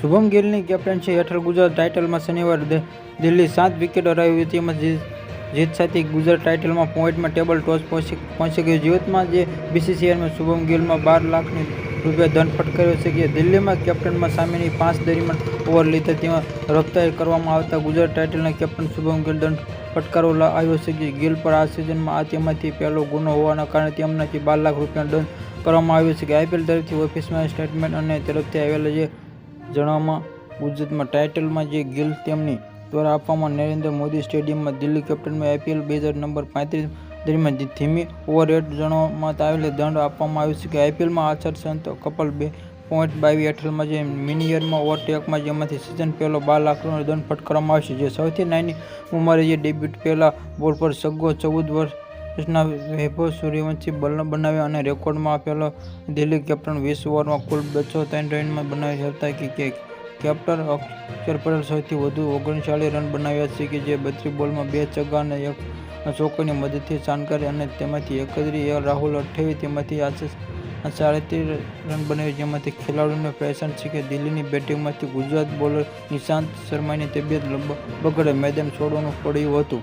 શુભમ ગિલની કેપ્ટનશી હેઠળ ગુજરાત ટાઇટલમાં શનિવાર દિલ્હી સાત વિકેટ હરાવી હતી એમાં જીત સાથે ગુજરાત ટાઇટલમાં પોઈન્ટમાં ટેબલ ટોચ પહોંચી પહોંચી ગયું. જીવતમાં જે બીસીસીઆઈમાં શુભમ ગિલમાં બાર લાખની રૂપિયા દંડ ફટકાર્યો છે કે દિલ્હીમાં કેપ્ટનમાં સામેની પાંચ દરમિયાન ઓવર લીધા તેમાં રફતાર કરવામાં આવતા ગુજરાત ટાઇટલના કેપ્ટન શુભમ ગિલ દંડ ફટકારો આવ્યો છે કે ગિલ પર આ સિઝનમાં આ તેમાંથી પહેલો ગુનો હોવાના કારણે તેમનાથી બાર લાખ રૂપિયાનો દંડ કરવામાં આવ્યો છે કે આઈપીએલ તરફથી ઓફિસમાં સ્ટેટમેન્ટ અને તરફથી આવેલા જે જણાવવામાં, ગુજરાતમાં ટાઇટલમાં જે ગિલ તેમની દ્વારા આપવામાં નરેન્દ્ર મોદી સ્ટેડિયમમાં દિલ્હી કેપ્ટનમાં આઈપીએલ બે હજાર નંબર પાંત્રીસ દરમિયાન જે ધીમી ઓવર રેટ જણાવવામાં આવેલી દંડ આપવામાં આવ્યો છે કે આઈપીએલમાં આચાર સંત કપલ બે પોઈન્ટ બાવીસ હેઠળમાં જે મિનિયરમાં ઓવરટેકમાં જેમાંથી સિઝન પહેલો બાર લાખ રૂપિયાનો દંડ ફટકારવામાં આવશે જે સૌથી નાની ઉંમરે જે ડેબ્યુટ પહેલા બોલ પર સગો ચૌદ વર્ષના વૈભવ સૂર્યવંશી બલ્લો બનાવ્યા અને રેકોર્ડમાં આપેલો દિલ્હી કેપ્ટન વીસ ઓવરમાં કુલ બસો ત્રણ રનમાં બનાવી હતા કે કેપ્ટન અક્ષર પટેલ સૌથી વધુ ઓગણચાળીસ રન બનાવ્યા છે કે જે બત્રીસ બોલમાં બે છગ્ગા અને એક ચોકોની મદદથી જાણકારી અને તેમાંથી એકત્રીસ રાહુલ અઠ્યાવીસ, તેમાંથી આશીષ સાડત્રીસ રન બનાવી જેમાંથી ખેલાડીઓને ફેશન છે કે દિલ્હીની બેટિંગમાંથી ગુજરાત બોલર નિશાંત શર્માની તબિયત બગડે મેદાન છોડવાનું પડ્યું હતું.